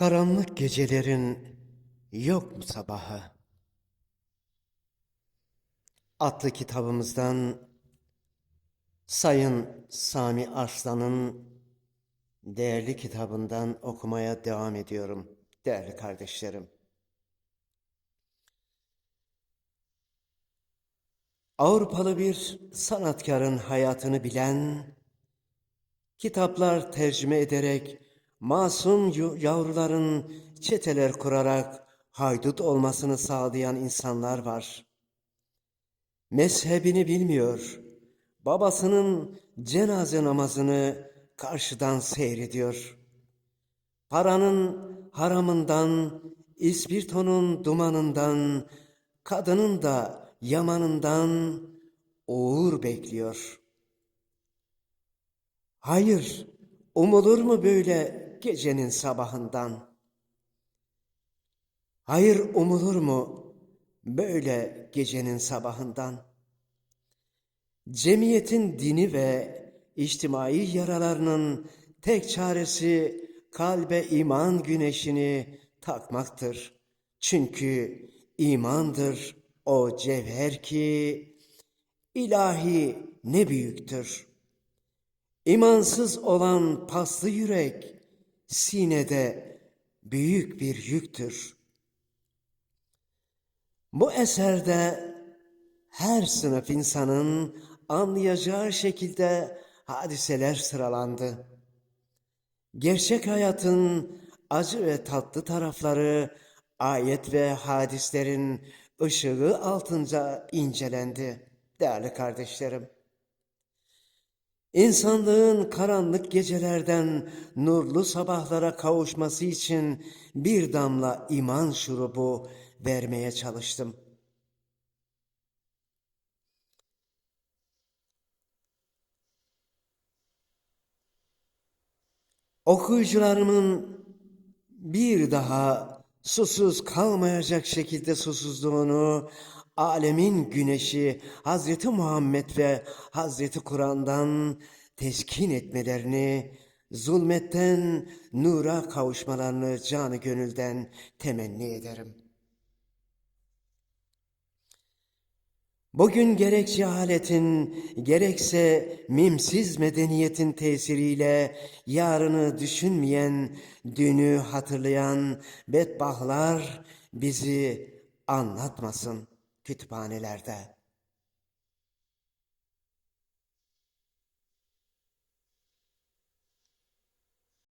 Karanlık gecelerin yok mu sabahı? Adlı kitabımızdan Sayın Sami Arslan'ın değerli kitabından okumaya devam ediyorum değerli kardeşlerim. Avrupalı bir sanatkarın hayatını bilen, kitaplar tercüme ederek masum yavruların çeteler kurarak haydut olmasını sağlayan insanlar var. Mezhebini bilmiyor, babasının cenaze namazını karşıdan seyrediyor. Paranın haramından, ispirtonun dumanından, kadının da yamanından uğur bekliyor. Hayır, umulur mu böyle gecenin sabahından? Hayır umulur mu böyle gecenin sabahından? Cemiyetin dini ve içtimai yaralarının tek çaresi kalbe iman güneşini takmaktır. Çünkü imandır o cevher ki ilahi ne büyüktür. İmansız olan paslı yürek sinede büyük bir yüktür. Bu eserde her sınıf insanın anlayacağı şekilde hadiseler sıralandı. Gerçek hayatın acı ve tatlı tarafları ayet ve hadislerin ışığı altınca incelendi değerli kardeşlerim. İnsanlığın karanlık gecelerden nurlu sabahlara kavuşması için bir damla iman şurubu vermeye çalıştım. Okuyucularımın bir daha susuz kalmayacak şekilde susuzluğunu alemin güneşi Hazreti Muhammed ve Hazreti Kur'an'dan teskin etmelerini, zulmetten nura kavuşmalarını canı gönülden temenni ederim. Bugün gerek cehaletin gerekse mimsiz medeniyetin tesiriyle yarını düşünmeyen, dünü hatırlayan bedbahtlar bizi anlatmasın kütüphanelerde.